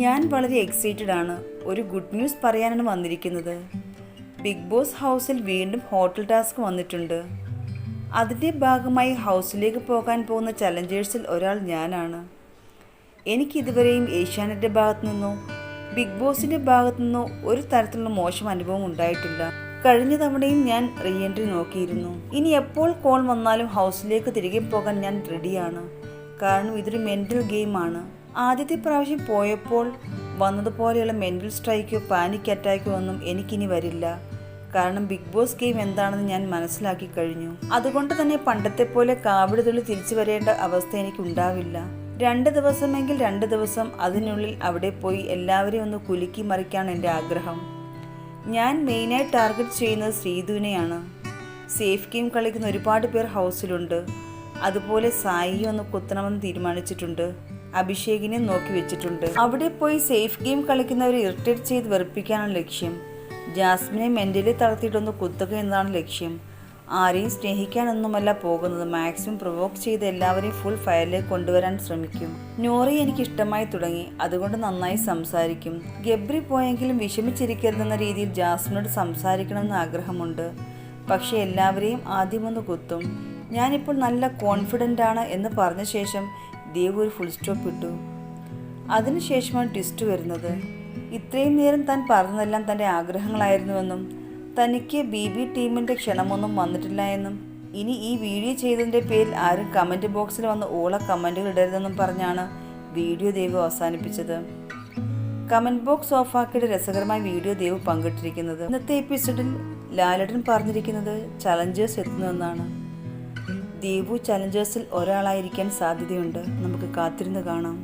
ഞാൻ വളരെ എക്സൈറ്റഡ് ആണ് ഒരു ഗുഡ് ന്യൂസ് പറയാനാണ് വന്നിരിക്കുന്നത്. ബിഗ് ബോസ് ഹൗസിൽ വീണ്ടും ഹോട്ടൽ ടാസ്ക് വന്നിട്ടുണ്ട്. അതിന്റെ ഭാഗമായി ഹൗസിലേക്ക് പോകാൻ പോകുന്ന ചലഞ്ചേഴ്സിൽ ഒരാൾ ഞാനാണ്. എനിക്ക് ഇതുവരെയും ഏഷ്യാനെറ്റിന്റെ ഭാഗത്തു നിന്നോ ബിഗ് ബോസിന്റെ ഭാഗത്തു നിന്നോ ഒരു തരത്തിലുള്ള മോശം അനുഭവം ഉണ്ടായിട്ടില്ല. കഴിഞ്ഞ തവണയും ഞാൻ റീ എൻട്രി നോക്കിയിരുന്നു. ഇനി എപ്പോൾ കോൾ വന്നാലും ഹൗസിലേക്ക് തിരികെ പോകാൻ ഞാൻ റെഡിയാണ് കാരണം ഇതൊരു മെന്റൽ ഗെയിമാണ് ആദ്യത്തെ പ്രാവശ്യം പോയപ്പോൾ വന്നതുപോലെയുള്ള മെന്റൽ സ്ട്രൈക്കോ പാനിക് അറ്റാക്കോ ഒന്നും എനിക്കിനി വരില്ല. കാരണം ബിഗ് ബോസ് ഗെയിം എന്താണെന്ന് ഞാൻ മനസ്സിലാക്കി കഴിഞ്ഞു. അതുകൊണ്ട് തന്നെ പണ്ടത്തെ പോലെ കാവിടുതുള്ളി തിരിച്ചു വരേണ്ട അവസ്ഥ എനിക്ക് ഉണ്ടാവില്ല. രണ്ട് ദിവസമെങ്കിൽ രണ്ട് ദിവസം അതിനുള്ളിൽ അവിടെ പോയി എല്ലാവരെയും ഒന്ന് കുലുക്കി മറിക്കാണ് എന്റെ ആഗ്രഹം. ഞാൻ മെയിനായി ടാർഗറ്റ് ചെയ്യുന്നത് ശ്രീധുവിനെയാണ്. സേഫ് ഗെയിം കളിക്കുന്ന ഒരുപാട് പേർ ഹൗസിലുണ്ട് അതുപോലെ സായി ഒന്ന് കുത്തണമെന്ന് തീരുമാനിച്ചിട്ടുണ്ട്. അഭിഷേകിനെ നോക്കി വെച്ചിട്ടുണ്ട്. അവിടെ പോയി സേഫ് ഗെയിം കളിക്കുന്നവരെ ഇറിറ്റേറ്റ് ചെയ്ത് വെറുപ്പിക്കാനാണ് ലക്ഷ്യം. ജാസ്മിനെ മെന്റലി തളർത്തിയിട്ടൊന്ന് കുത്തുക എന്നതാണ് ലക്ഷ്യം. ആരെയും സ്നേഹിക്കാനൊന്നുമല്ല പോകുന്നത്. മാക്സിമം പ്രൊവോക്ക് ചെയ്ത് എല്ലാവരെയും ഫുൾ ഫയറിലേക്ക് കൊണ്ടുവരാൻ ശ്രമിക്കും. നോറി എനിക്ക് ഇഷ്ടമായി തുടങ്ങി. അതുകൊണ്ട് നന്നായി സംസാരിക്കും. ഗബ്രി പോയെങ്കിലും വിഷമിച്ചിരിക്കരുതെന്ന രീതിയിൽ ജാസ്മിനോട് സംസാരിക്കണമെന്ന് ആഗ്രഹമുണ്ട്. പക്ഷേ എല്ലാവരെയും ആദ്യമൊന്ന് കുത്തും. ഞാനിപ്പോൾ നല്ല കോൺഫിഡന്റ് ആണ് എന്ന് പറഞ്ഞ ശേഷം ദേവ് ഒരു ഫുൾ സ്റ്റോപ്പ് ഇട്ടു. അതിനുശേഷമാണ് ട്വിസ്റ്റ് വരുന്നത്. ഇത്രയും നേരം താൻ പറഞ്ഞതെല്ലാം തന്റെ ആഗ്രഹങ്ങളായിരുന്നുവെന്നും തനിക്ക് ബി ബി ടീമിന്റെ ക്ഷണമൊന്നും വന്നിട്ടില്ല എന്നും ഇനി ഈ വീഡിയോ ചെയ്തതിന്റെ പേരിൽ ആരും കമന്റ് ബോക്സിൽ വന്ന് ഓള കമന്റുകൾ ഇടരുതെന്നും പറഞ്ഞാണ് വീഡിയോ ദേവ് അവസാനിപ്പിച്ചത്. കമന്റ് ബോക്സ് ഓഫാക്കിയിട്ട് രസകരമായ വീഡിയോ ദേവ് പങ്കിട്ടിരിക്കുന്നത്. ഇന്നത്തെ എപ്പിസോഡിൽ ലാലടൻ പറഞ്ഞിരിക്കുന്നത് ചലഞ്ചേഴ്സ് എത്തുന്നുവെന്നാണ് ദേവു ചലഞ്ചേഴ്സിൽ ഒരാളായിരിക്കാൻ സാധ്യതയുണ്ട്. നമുക്ക് കാത്തിരുന്ന് കാണാം.